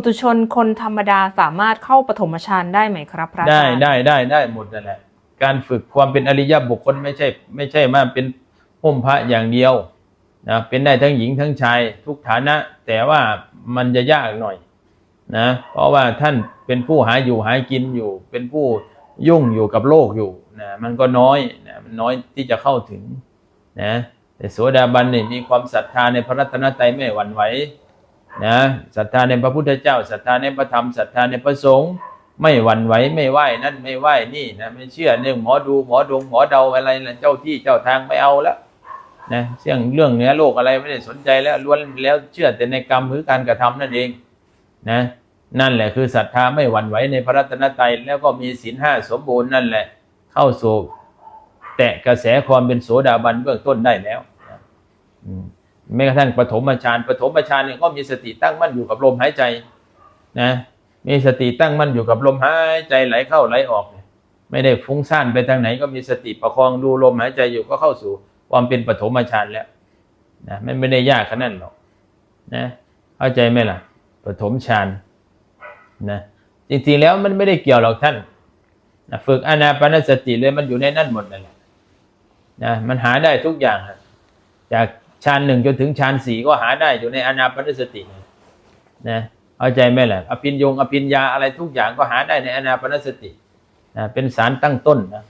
ปุถุชนคนธรรมดาสามารถเข้าปฐมฌานได้ไหมครับพระอาได้จารย์ได้ได้ได้หมดนั่นแหละ การฝึกความเป็นอริยบุคคลไม่ใช่ ไม่ใช่มาเป็นห่มพระอย่างเดียวนะเป็นได้ทั้งหญิงทั้งชายทุกฐานะ แต่ว่ามันจะยากหน่อยนะเพราะว่าท่านเป็นผู้หาอยู่หากินอยู่ เป็นผู้ยุ่งอยู่กับโลกอยู่นะมันก็น้อยนะมันน้อยที่จะเข้าถึงนะแต่โสดาบันเนี่ยมีความศรัทธาในพระรัตนตรัยไม่หวั่นไหว นะศรัทธาในพระพุทธเจ้าศรัทธาในพระธรรมศรัทธาในพระสงฆ์ไม่หวั่นไหวไม่ไหวนั่นไม่ไหวนี่นะไม่เชื่อเรื่องหมอดูหมอดงหมอเดาอะไรนะเจ้าที่เจ้าทางไม่เอาแล้วนะเรื่องเรื่องเหนือโลกอะไรไม่ได้สนใจแล้วล้วนแล้วเชื่อแต่ในกรรมหรือการกระทำนั่นเองนะนั่นแหละคือศรัทธาไม่หวั่นไหวในพระรัตนตรัยแล้วก็มีศีลห้าสมบูรณ์นั่นแหละ เข้าสู่แตะกระแสความเป็นโสดาบันเบื้องต้นได้แล้วนะอืม แม้กระทั่งปฐมฌานปฐมฌานเนี่ยก็มีสติตั้งมั่นอยู่กับลมหายใจนะมีสติตั้งมั่นอยู่กับลมหายใจไหลเข้าไหลออก ไม่ได้ฟุ้งซ่านไปทางไหนก็มีสติประคองดูลมหายใจอยู่ก็เข้าสู่ความเป็นปฐมฌานแล้วนะมันไม่ได้ยากขนาดนั้นหรอกนะเข้าใจไหมล่ะปฐมฌานนะจริงๆแล้วมันไม่ได้เกี่ยวหรอกท่านนะฝึกอานาปานสติเลยมันอยู่ในนั่นหมดนั่นแหละนะมันหาได้ทุกอย่างจาก ฌานหนึ่งจนถึงฌานสี่ก็หาได้อยู่ในอนาปนสตินะเข้าใจไหมล่ะอภินยงอภินยาอะไรทุกอย่างก็หาได้ในอนาปนสตินะเป็นสารตั้งต้นนะ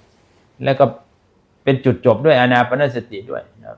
แล้วก็เป็นจุดจบด้วยอนาปนสติด้วยนะ